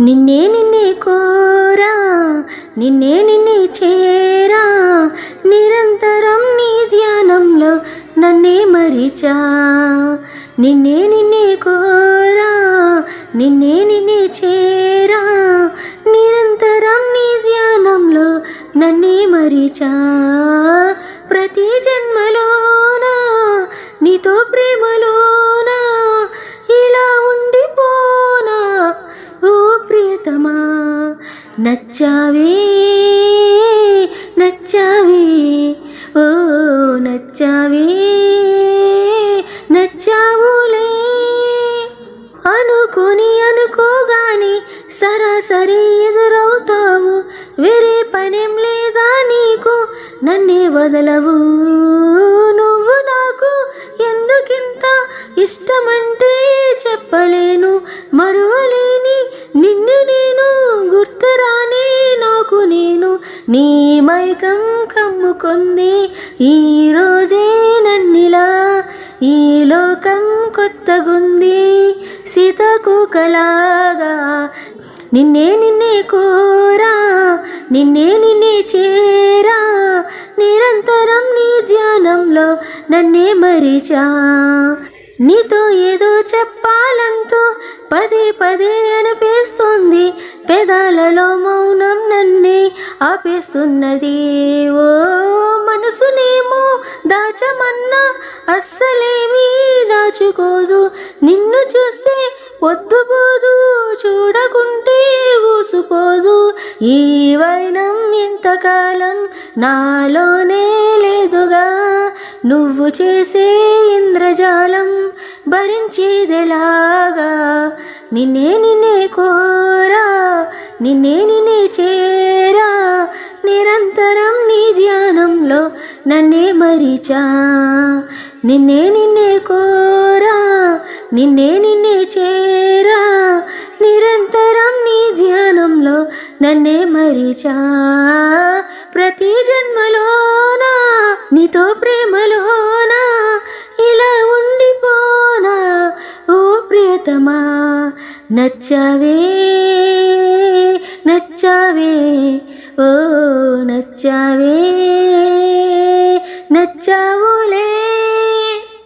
నిన్నే నిన్నే కోరా నిన్నే నిన్నే చేరా. నిరంతరం నీ ధ్యానంలో నన్నే మరిచా. నిన్నే నిన్నే కోరా నిన్నే నిన్నే చేరా. నిరంతరం నీ ధ్యానంలో నన్నే మరిచా. ప్రతి జన్మలోన నచ్చావే నచ్చావే ఓ నచ్చావే నచ్చావులే. అనుకొని అనుకోగాని సరాసరి ఎదురవుతావు వేరే పనేం లేదా నీకు నన్నే వదలవు. నువ్వు నాకు ఎందుకింత ఇష్టమంటే చెప్పలేను మరువలే నీ మైకం కమ్ముకుంది ఈ రోజే నన్నిలా. ఈ లోకం కొత్తగుంది సీతకు కలాగా నిన్నే నిన్నే కోరా నిన్నే నిన్నే చేరా. నిరంతరం నీ ధ్యానంలో నన్నే మరిచా. నీతో ఏదో చెప్పాలంటూ పదే పదే అనిపిస్తుంది పెదాలలో ఆపేస్తున్నది. ఓ మనసునేమో దాచమన్నా అస్సలేమీ దాచుకోదు. నిన్ను చూస్తే వద్దుపోదు చూడకుంటే ఊసుపోదు. ఈ వైనం ఇంతకాలం నాలోనే లేదుగా. నువ్వు చేసే ఇంద్రజాలం భరించేదెలాగా. నిన్నే నిన్నే కోరా నిన్నే నిన్నే చే నన్నే మరిచా? నిన్నే నిన్నే కోరా? నిన్నే నిన్నే చేరా? నిరంతరం నీ ధ్యానంలో నన్నే మరిచా? ప్రతి జన్మలోనా? నీతో ప్రేమలోనా? ఇలా ఉండిపోనా? ఓ ప్రియతమా నచ్చావే? నచ్చావే? ఓ నచ్చావే?